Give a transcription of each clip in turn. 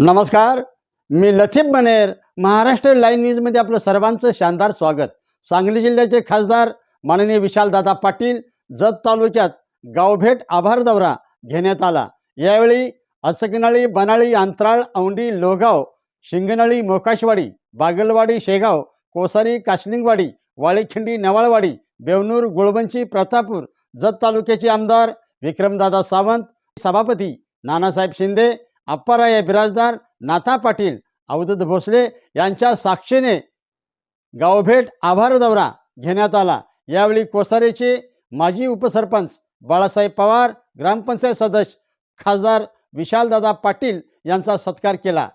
नमस्कार मी लथीफ बनेर महाराष्ट्र लाईव्ह न्यूजमध्ये आपलं सर्वांचं शानदार स्वागत. सांगली जिल्ह्याचे खासदार माननीय विशालदादा पाटील जत तालुक्यात गावभेट आभार दौरा घेण्यात आला. यावेळी असकनळी बनाळी अंतराळ औंडी लोगाव शिंगनळी मोकाशवाडी बागलवाडी शेगाव कोसारी काशलिंगवाडी वाळीखिंडी नवाळवाडी बेवनूर गुळवंची प्रतापूर जत तालुक्याचे आमदार विक्रमदादा सावंत सभापती नानासाहेब शिंदे अप्पाराय बिराजदार नाथा पाटील अवधूत भोसले यांच्या साक्षीने गावभेट आभार दौरा घेण्यात आला. यावेळी कोसारेचे माजी उपसरपंच बाळासाहेब पवार ग्रामपंचायत सदस्य खासदार विशालदादा पाटील यांचा सत्कार केला.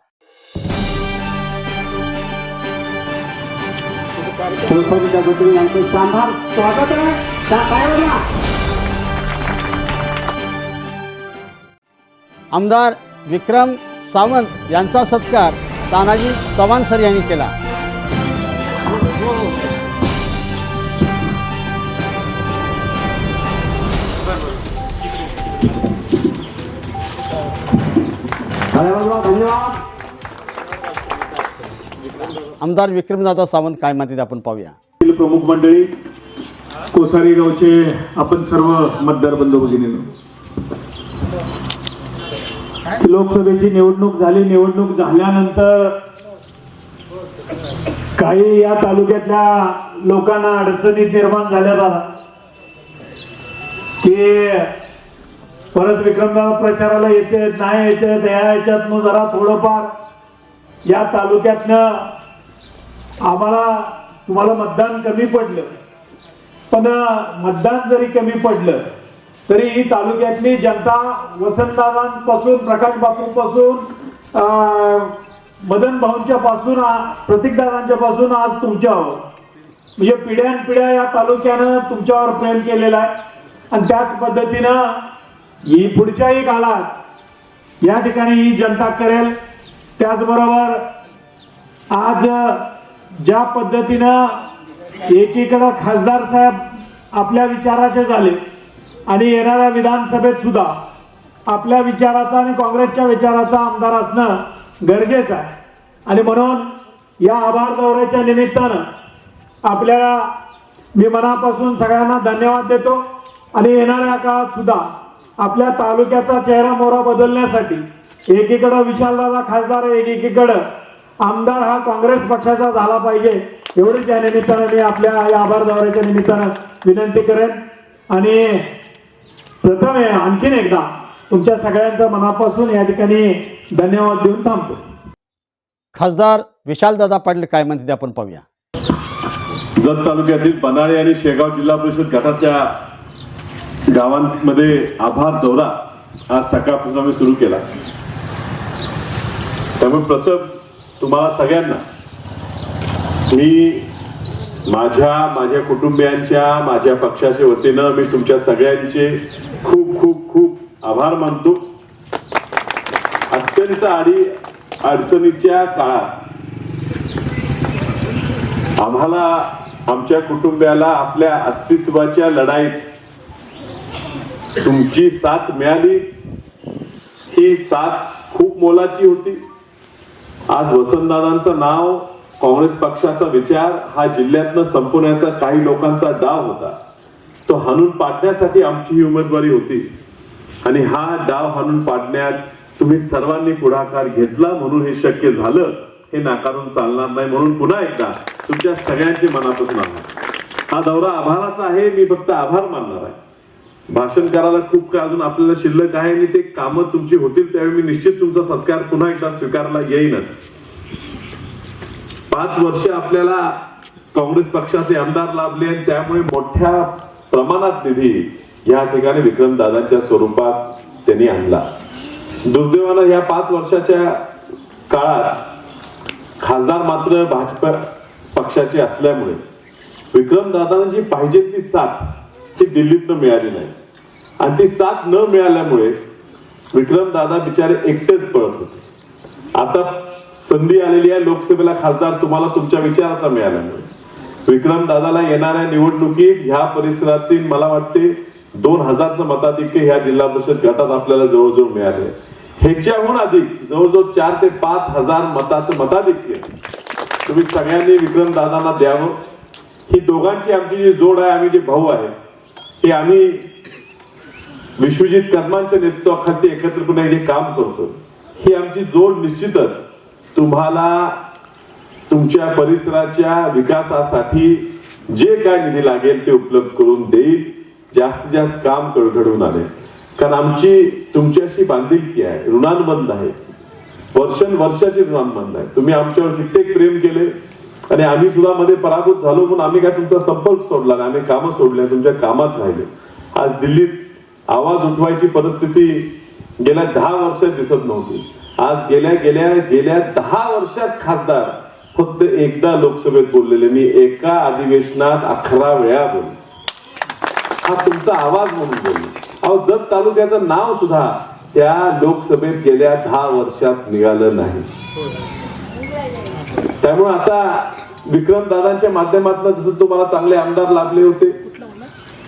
आमदार विक्रम सावंत यांचा सत्कार तानाजी चव्हाण सर यांनी केला. आमदार विक्रमदादा सावंत काय म्हणतात आपण पाहूया. प्रमुख मंडळी कोसारी गावचे आपण सर्व मतदार बंधू भगिनी लोकसभेची निवडणूक झाली निवडणूक झाल्यानंतर काही या तालुक्यातल्या लोकांना अडचणीत निर्माण झाल्या बाबा की परत विक्रमगाव प्रचाराला येते नाही येते त्या याच्यातनं जरा थोडंफार या तालुक्यातनं आम्हाला तुम्हाला मतदान कमी पडलं. पण मतदान जरी कमी पडलं तरी ही तालुक्यातली जनता वसंतदादांपासून प्रकाश बापूंपासून मदन भाऊंच्या पासून प्रतीकदादांच्या पासून आज तुमच्यावर म्हणजे पिढ्यानपिढ्या या तालुक्यानं तुमच्यावर प्रेम केलेलं आहे. आणि त्याच पद्धतीनं ही पुढच्याही काळात या ठिकाणी ही जनता करेल. त्याचबरोबर आज ज्या पद्धतीनं एकीकडं खासदार साहेब आपल्या विचाराचे झाले आणि येणाऱ्या विधानसभेत सुद्धा आपल्या विचाराचा आणि काँग्रेसच्या विचाराचा आमदार असणं गरजेचं आहे. आणि म्हणून या आभार दौऱ्याच्या निमित्तानं आपल्याला मी मनापासून सगळ्यांना धन्यवाद देतो. आणि येणाऱ्या काळात सुद्धा आपल्या तालुक्याचा चेहरा मोहरा बदलण्यासाठी एकीकडं विशालदादा खासदार आहे एकीकडं आमदार हा काँग्रेस पक्षाचा झाला पाहिजे एवढीच या निमित्तानं मी आपल्या या आभार दौऱ्याच्या निमित्तानं विनंती करेन. आणि प्रथम आणखीन एकदा. तुमच्या सगळ्यांच्या मनापासून या ठिकाणी धन्यवाद देऊन थांबतो. खासदार विशालदादा पाटील काय म्हणतात आपण पाहूया. जत तालुक्यातील बनाळे आणि शेगाव जिल्हा परिषद गटाच्या गावांमध्ये आभार दौरा आज सकाळपासून आम्ही सुरू केला. त्यामुळे प्रथम तुम्हाला सगळ्यांना मी माझ्या माझ्या कुटुंबियांच्या माझ्या पक्षाच्या वतीनं मी तुमच्या सगळ्यांचे खूप खूप खूप आभार मानतो. अत्यंत आडी अडचणीच्या काळात आम्हाला आमच्या कुटुंबियाला आपल्या अस्तित्वाच्या लढाईत तुमची साथ मिळाली. ही साथ खूप मोलाची होती. आज वसंतदादांचं नाव काँग्रेस पक्षाचा विचार हा जिल्ह्यातनं संपवण्याचा काही लोकांचा डाव होता. तो हाणून पाडण्यासाठी आमची ही उमेदवारी होती. आणि हा डाव हाणून पाडण्यात तुम्ही सर्वांनी पुढाकार घेतला म्हणून हे शक्य झालं हे नाकारून चालणार नाही. म्हणून पुन्हा एकदा तुमच्या सगळ्यांचे मनापासून आभार हा दौरा आभाराचा आहे मी फक्त आभार मानणार आहे. भाषण करायला खूप काय अजून आपल्याला शिल्लक आहे आणि ते कामं तुमची होतील त्यावेळी मी निश्चित तुमचा सत्कार पुन्हा एकदा स्वीकारला येईनच. पाच वर्ष आपल्याला काँग्रेस पक्षाचे आमदार लाभले आणि त्यामुळे मोठ्या प्रमाणात निधी या ठिकाणी विक्रमदादांच्या स्वरूपात त्यांनी आणला. दुर्दैवानं या पाच वर्षाच्या काळात खासदार मात्र भाजप पक्षाचे असल्यामुळे विक्रमदादांना जी पाहिजे ती साथ ती दिल्लीतनं मिळाली नाही. आणि ती साथ न मिळाल्यामुळे विक्रमदादा बिचारे एकटेच पळत होते. आता संधी आलेली आहे लोकसभेला खासदार तुम्हाला तुमच्या विचाराचा मिळाल्यामुळे विक्रम दादाला येणाऱ्या निवडणुकीत ह्या परिसरातील मला वाटते दोन हजारचं मताधिक्य ह्या जिल्हा परिषद गटात आपल्याला जवळजवळ मिळाले. ह्याच्याहून अधिक जवळजवळ चार ते पाच हजार मताचं मताधिक्य तुम्ही सगळ्यांनी विक्रम दादांना द्यावं. ही दोघांची आमची जी जोड आहे आम्ही जे भाऊ आहे हे आम्ही विश्वजित कर्मांच्या नेतृत्वाखाली एकत्रपणे जे काम करतो ही आमची जोड निश्चितच तुम्हाला तुमच्या परिसराच्या विकासासाठी जे काय निधी लागेल ते उपलब्ध करून देईल. जास्तीत जास्त काम कर- घडवून आले. कारण आमची तुमच्याशी बांधिलकी आहे. ऋणानुबंध आहे. वर्षानुवर्षाचे ऋणानुबंध आहे. तुम्ही आमच्यावर कित्येक प्रेम केले. आणि आम्ही सुद्धा मध्ये पराभूत झालो म्हणून आम्ही काय तुमचा संपर्क सोडला नाही. आम्ही कामं सोडले तुमच्या कामात राहिले. आज दिल्लीत आवाज उठवायची परिस्थिती गेल्या दहा वर्षात दिसत नव्हती. आज गेल्या गेल्या गेल्या दहा वर्षात खासदार फक्त एकदा लोकसभेत बोललेले. मी एका अधिवेशनात अकरा वेळा बोल हा तुमचा आवाज म्हणून बोललो. अहो जत तालुक्याचं नाव सुद्धा त्या लोकसभेत गेल्या दहा वर्षात निघालं नाही. त्यामुळे आता विक्रम दादांच्या माध्यमातून जसं तुम्हाला चांगले आमदार लाभले होते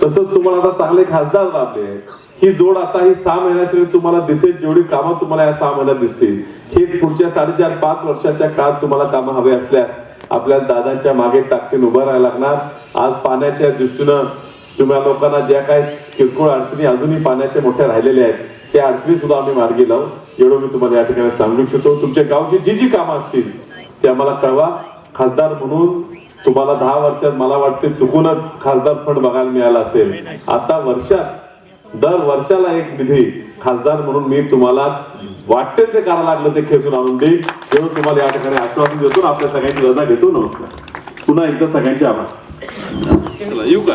तसंच तुम्हाला आता चांगले खासदार लाभले आहेत. ही जोड आता ही सहा महिन्याची तुम्हाला दिसेल जेवढी कामं तुम्हाला या सहा महिन्यात दिसतील. हेच पुढच्या साडेचार पाच वर्षाच्या काळात तुम्हाला कामं हवे असल्यास आपल्याला दादांच्या मागे ताकदीन उभं राहायला लागणार. आज पाण्याच्या दृष्टीनं तुम्हाला लोकांना ज्या काही किरकोळ अडचणी अजूनही पाण्याच्या मोठ्या राहिलेल्या आहेत त्या अडचणी सुद्धा आम्ही मार्गी लावू. एवढं मी तुम्हाला या ठिकाणी सांगू इच्छितो. तुमच्या गावची जी जी कामं असतील ते आम्हाला कळवा. खासदार म्हणून तुम्हाला दहा वर्षात मला वाटते चुकूनच खासदार फंड बघायला मिळाला असेल. आता वर्षात दर वर्षाला एक निधी खासदार म्हणून मी तुम्हाला वाटते ते करायला लागलं ते खेचून आणून देईल तेव्हा तुम्हाला या ठिकाणी आश्वासन देतो. आपल्या सगळ्यांची रजा घेतो. नमस्कार. पुन्हा एकदा सगळ्यांचे आभार. येऊ का?